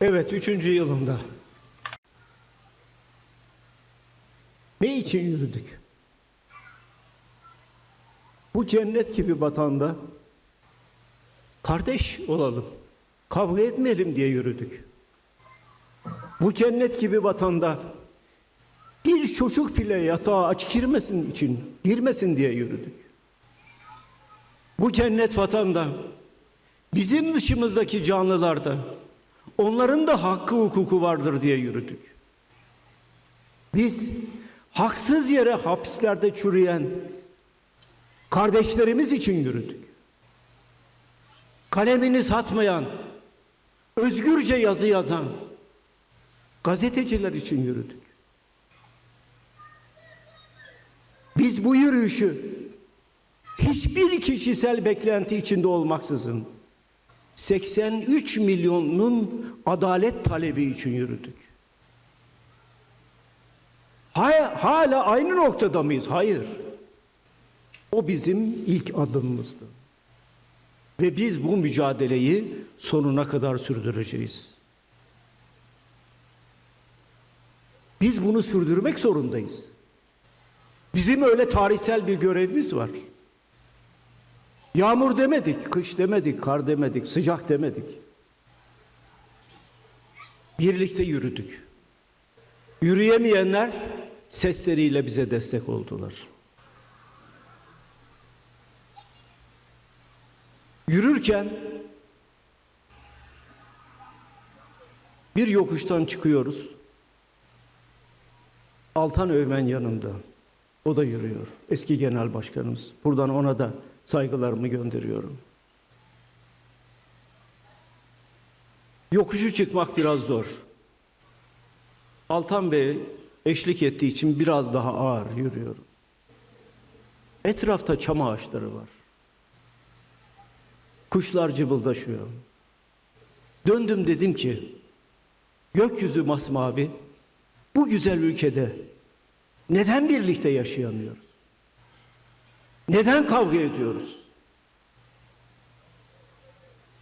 Evet, üçüncü yılımda. Ne için yürüdük? Bu cennet gibi vatanda kardeş olalım, kavga etmeyelim diye yürüdük. Bu cennet gibi vatanda bir çocuk bile yatağa aç girmesin için, girmesin diye yürüdük. Bu cennet vatanda bizim dışımızdaki canlılarda onların da hakkı hukuku vardır diye yürüdük. Biz haksız yere hapislerde çürüyen kardeşlerimiz için yürüdük. Kalemini satmayan, özgürce yazı yazan gazeteciler için yürüdük. Biz bu yürüyüşü hiçbir kişisel beklenti içinde olmaksızın 83 milyonun adalet talebi için yürüdük. Ha- Hala aynı noktada mıyız? Hayır. O bizim ilk adımımızdı. Ve biz bu mücadeleyi sonuna kadar sürdüreceğiz. Biz bunu sürdürmek zorundayız. Bizim öyle tarihsel bir görevimiz var. Yağmur demedik, kış demedik, kar demedik, sıcak demedik. Birlikte yürüdük. Yürüyemeyenler sesleriyle bize destek oldular. Yürürken bir yokuştan çıkıyoruz. Altan Öğmen yanımda. O da yürüyor. Eski genel başkanımız. Buradan ona da saygılarımı gönderiyorum. Yokuşu çıkmak biraz zor. Altan Bey eşlik ettiği için biraz daha ağır yürüyorum. Etrafta çam ağaçları var. Kuşlar cıvıldaşıyor. Döndüm dedim ki, gökyüzü masmavi, bu güzel ülkede neden birlikte yaşayamıyoruz? Neden kavga ediyoruz?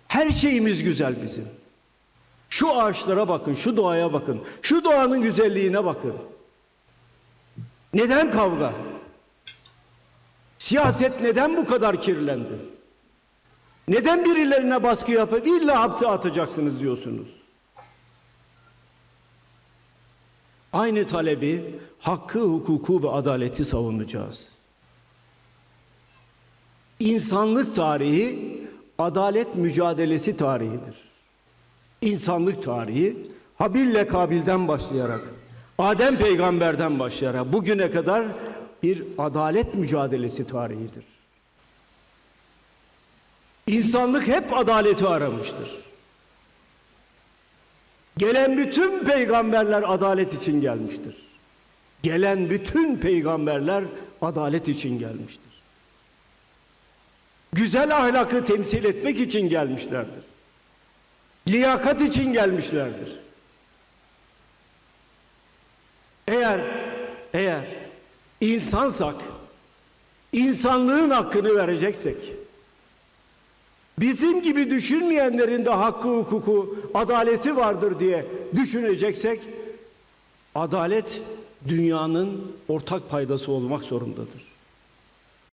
Her şeyimiz güzel bizim. Şu ağaçlara bakın, şu doğaya bakın, şu doğanın güzelliğine bakın. Neden kavga? Siyaset neden bu kadar kirlendi? Neden birilerine baskı yapıp illa hapse atacaksınız diyorsunuz? Aynı talebi, hakkı, hukuku ve adaleti savunacağız. İnsanlık tarihi adalet mücadelesi tarihidir. İnsanlık tarihi Habil'le Kabil'den başlayarak, Adem peygamberden başlayarak bugüne kadar bir adalet mücadelesi tarihidir. İnsanlık hep adaleti aramıştır. Gelen bütün peygamberler adalet için gelmiştir. Gelen bütün peygamberler adalet için gelmiştir. Güzel ahlakı temsil etmek için gelmişlerdir. Liyakat için gelmişlerdir. Eğer eğer insansak insanlığın hakkını vereceksek bizim gibi düşünmeyenlerin de hakkı, hukuku, adaleti vardır diye düşüneceksek adalet dünyanın ortak paydası olmak zorundadır.